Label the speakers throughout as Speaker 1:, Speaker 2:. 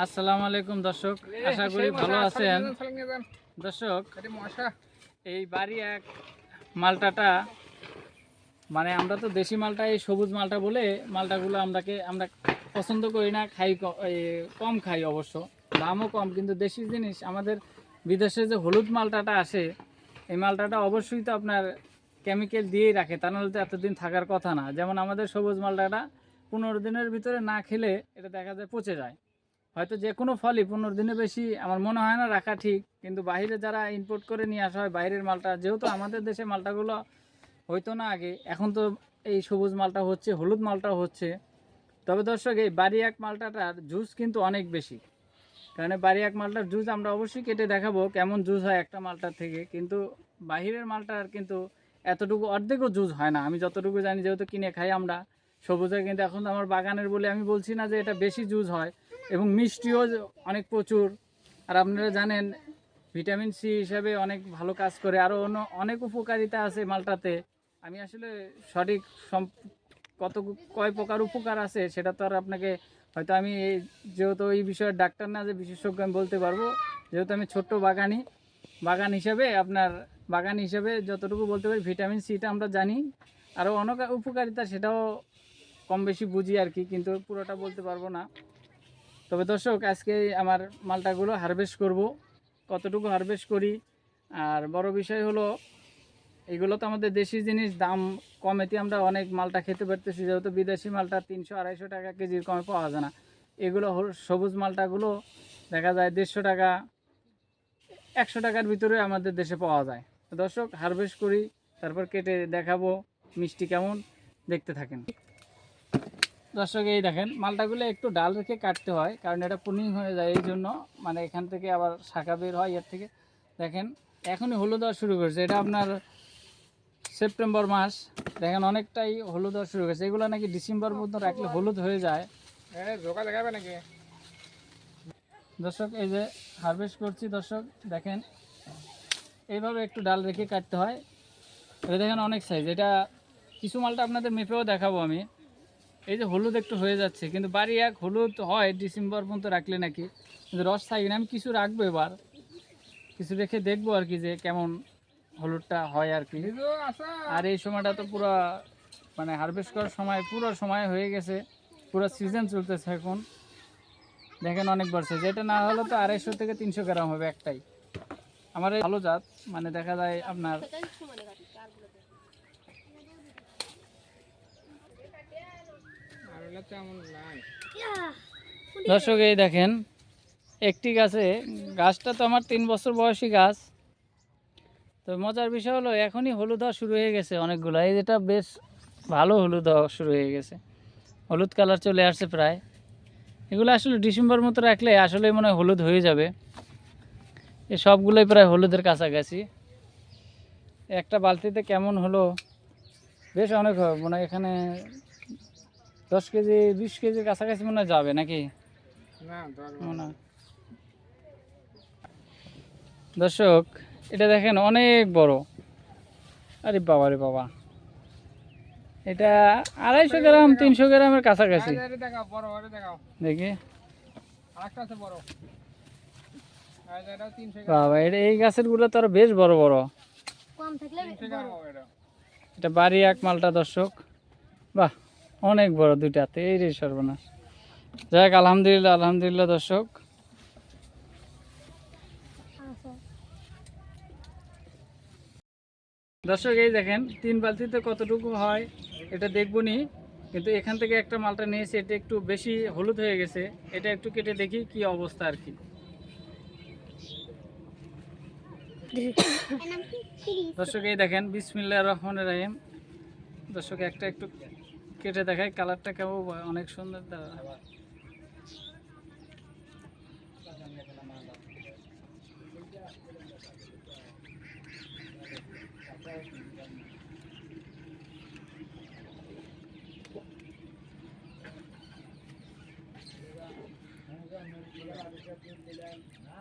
Speaker 1: আসসালামু আলাইকুম দর্শক। আশা করি ভালো আছেন। দর্শক এই বাড়ি এক মালটাটা মানে আমরা তো দেশি মালটা এই সবুজ মালটা বলে মালটাগুলো আমরাকে আমরা পছন্দ করি না খাই কম খাই অবশ্য। দামও কম কিন্তু দেশি জিনিস আমাদের বিদেশে যে হলুদ মালটাটা আসে এই মালটাটা অবশ্যই তো আপনার কেমিক্যাল দিয়েই রাখে তা নাহলে তো এতদিন থাকার কথা না। যেমন আমাদের সবুজ মালটাটা পনেরো দিনের ভিতরে না খেলে এটা দেখা যায় পচে যায়। হয়তো যে কোনো ফলই পনেরো দিনের বেশি আমার মনে হয় না রাখা ঠিক, কিন্তু বাইরে যারা ইম্পোর্ট করে নিয়ে আসা হয় বাইরের মালটা, যেহেতু আমাদের দেশে মালটাগুলো হইতো না আগে, এখন তো এই সবুজ মালটা হচ্ছে, হলুদ মালটা হচ্ছে। তবে দর্শক, এই বাড়ি এক মালটাটার জুস কিন্তু অনেক বেশি। কারণ বাড়ি এক মালটার জুস আমরা অবশ্যই কেটে দেখাবো কেমন জুস হয় একটা মালটার থেকে, কিন্তু বাহিরের মালটার কিন্তু এতটুকু অর্ধেকও জুস হয় না। আমি যতটুকু জানি, যেহেতু কিনে খাই আমরা সবুজে কিন্তু এখন আমার বাগানের বলে আমি বলছি না যে এটা বেশি জুস হয়। এবং মিষ্টিও অনেক প্রচুর। আর আপনারা জানেন, ভিটামিন সি হিসাবে অনেক ভালো কাজ করে। আরও অন্য অনেক উপকারিতা আছে মালটাতে। আমি আসলে সঠিক কত কয় প্রকার উপকার আছে সেটা তো আর আপনাকে হয়তো আমি যেহেতু এই বিষয়ে ডাক্তার না, যে বিশেষজ্ঞ আমি বলতে পারব, যেহেতু আমি ছোট্ট বাগানি, বাগান হিসাবে আপনার বাগান হিসাবে যতটুকু বলতে পারি ভিটামিন সিটা আমরা জানি। আরও অনেক উপকারিতা সেটাও কম বেশি বুঝি আর কি, কিন্তু পুরোটা বলতে পারব না। তবে দর্শক, আজকে আমার মালটাগুলো হারভেস্ট করব। কতটুকু হারভেস্ট করি? আর বড় বিষয় হলো, এগুলো তো আমাদের দেশি জিনিস, দাম কমেতে আমরা অনেক মালটা খেতে পারতেছি। যেহেতু বিদেশি মালটা তিনশো আড়াইশো টাকা কেজির কমে পাওয়া যায় না। এগুলো সবুজ মালটাগুলো, দেখা যায় দেড়শো টাকা, একশো টাকার ভিতরে আমাদের দেশে পাওয়া যায়। দর্শক হারভেস্ট করি, তারপর কেটে দেখাবো, মিষ্টি কেমন, দেখতে থাকেন। দর্শক এই দেখেন মালটাগুলো একটু ডাল রেখে কাটতে হয় কারণ এটা পুনিং হয়ে যায় এই জন্য মানে এখান থেকে আবার শাখা বের হয় এর থেকে। দেখেন এখনই হলুদ হওয়া শুরু করেছে এটা আপনার সেপ্টেম্বর মাস। দেখেন অনেকটাই হলুদ হওয়া শুরু করেছে এগুলো নাকি ডিসেম্বর মধ্যে রাখলে হলুদ হয়ে যায়।
Speaker 2: জোকা দেখাবে নাকি?
Speaker 1: দর্শক এই যে হারভেস্ট করছি দর্শক দেখেন এইভাবে একটু ডাল রেখে কাটতে হয়। এটা দেখেন অনেক সাইজ এটা কিছু মালটা আপনাদের মেপেও দেখাবো আমি। এই যে হলুদ একটু হয়ে যাচ্ছে কিন্তু বাড়ি এক হলুদ হয় ডিসেম্বর পর্যন্ত রাখলে নাকি। কিন্তু রস থাকে না আমি কিছু রাখব এবার। কিছু রেখে দেখব আর কি যে কেমন হলুদটা হয় আর কি। আর এই সময়টা তো পুরো মানে হারভেস্ট করার সময় পুরো সময় হয়ে গেছে। পুরো সিজন চলতেছে এখন। দেখেন অনেক বাড়ছে। যেটা না হলে তো আড়াইশো থেকে তিনশো গ্রাম হবে একটাই। আমার ভালো জাত মানে দেখা যায় আপনার
Speaker 2: আর হলে তেমন নাই
Speaker 1: দর্শক, এই দেখেন, একটি গাছে, গাছটা তো আমার তিন বছর বয়সী গাছ। তো মজার বিষয় হলো, এখনই হলুদ হওয়া শুরু হয়ে গেছে অনেকগুলো। এই যেটা বেশ ভালো হলুদ হওয়া শুরু হয়ে গেছে। হলুদ কালার চলে আসছে প্রায়। এগুলো আসলে ডিসেম্বর মতো রাখলে আসলে মনে হয় হলুদ হয়ে যাবে। এ সবগুলোই প্রায় হলুদের কাছাকাছি। একটা বালতিতে কেমন হলো, বেশ অনেক মনে এখানে দশ কেজি বিশ কেজির কাছাকাছি মনে হয় যাবে নাকি? মনে দর্শক এটা দেখেন অনেক বড়। আরে বাবা রে বাবা। এটা আড়াইশো গ্রাম তিনশো গ্রামের কাছাকাছি।
Speaker 2: বড়
Speaker 1: দেখি। বাবা এটা এই গাছেরগুলো তো আরও বেশ বড় বড়।
Speaker 2: এটা।
Speaker 1: বাড়ি এক মালটা দর্শক। বাহ। অনেক বড় দুইটাতে এই রে সর্বনাশ। যাক আলহামদুলিল্লাহ আলহামদুলিল্লাহ দর্শক। দর্শক এই দেখেন তিন বালতিতে কতটুকু হয় এটা দেখব নি কিন্তু এখান থেকে একটা মালটা নিয়েছি এটা একটু বেশি হলুদ হয়ে গেছে এটা একটু কেটে দেখি কি অবস্থা আর কি। দর্শক এই দেখেন বিসমিল্লাহ রহমান রাহিম। দর্শক একটা একটু কেটে দেখাই, কালারটা কেমন, অনেক সুন্দর দা-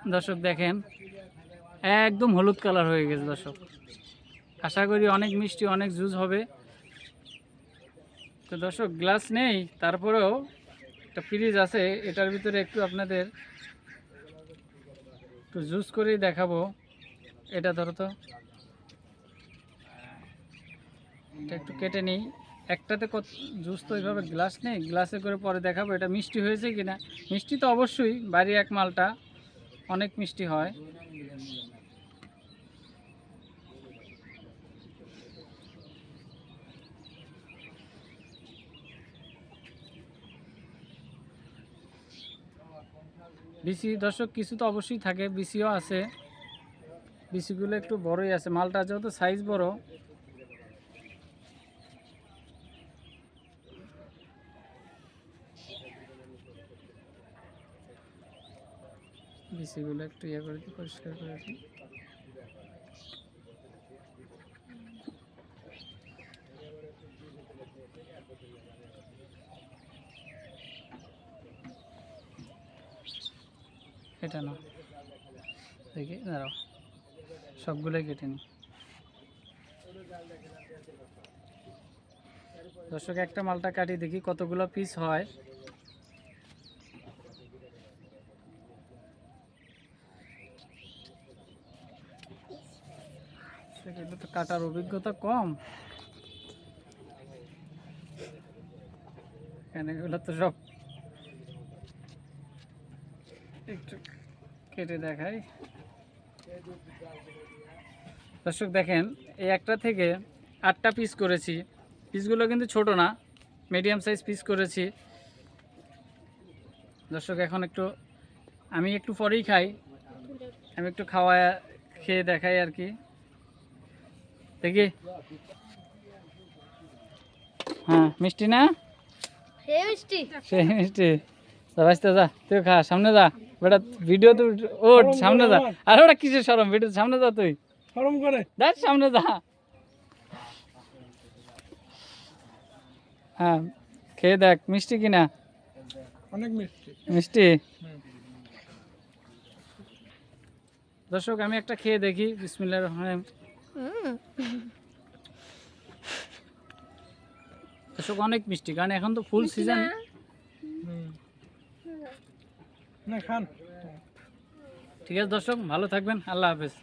Speaker 1: দর্শক দেখেন, একদম হলুদ কালার হয়ে গেছে দর্শক। আশা করি অনেক মিষ্টি, অনেক জুস হবে। তো দর্শক, গ্লাস নেই, তারপরেও একটা ফ্রিজ আছে, এটার ভিতরে একটু আপনাদের একটু জুস করেই দেখাবো। এটা ধরো তো। এটা একটু কেটে নিই। একটাতে কত জুস তো এইভাবে গ্লাস নেই, গ্লাসে করে পরে দেখাবো এটা মিষ্টি হয়েছে কিনা। মিষ্টি তো অবশ্যই বাড়ি এক মালটা, অনেক মিষ্টি হয়। বিসি, দর্শক, কিছু তো অবশ্যই থাকে, বিসিও আছে। বিসিগুলো একটু বড়ই আছে, মালটা যেহেতু সাইজ বড়। বিসিগুলো একটু ইয়ে করে দিই, পরিষ্কার করে দিই। এটা না দেখি, দাঁড়াও। সবগুলোই কেটে নি দর্শক, একটা মালটা কাটি দেখি কতগুলো পিস হয়। সেগুলো তো কাটার অভিজ্ঞতা কম। এখানে এগুলো তো সব একটু কেটে দেখাই। দর্শক দেখেন এই একটা থেকে আটটা পিস করেছি। পিসগুলো কিন্তু ছোট না মিডিয়াম সাইজ পিস করেছি। দর্শক এখন একটু আমি একটু পরেই খাই। আমি একটু খাওয়া খেয়ে দেখাই আর কি। দেখি। হ্যাঁ মিষ্টি না?
Speaker 3: হে মিষ্টি।
Speaker 1: সেই মিষ্টি। যা তুই খা সামনে যা। বেটা ভিডিও তো ও সামনে যা। আর ওটা কিসের সরম ভিডিও সামনে যা তুই।
Speaker 2: গরম করে।
Speaker 1: দেখ সামনে যা। হ্যাঁ খেয়ে দেখ মিষ্টি কিনা?
Speaker 2: অনেক মিষ্টি।
Speaker 1: মিষ্টি? দর্শক আমি একটা খেয়ে দেখি বিসমিল্লাহ রহমান দর্শক অনেক মিষ্টি কারণ এখন তো ফুল সিজন
Speaker 2: না খান।
Speaker 1: ঠিক আছে দর্শক ভালো থাকবেন। আল্লাহ হাফেজ।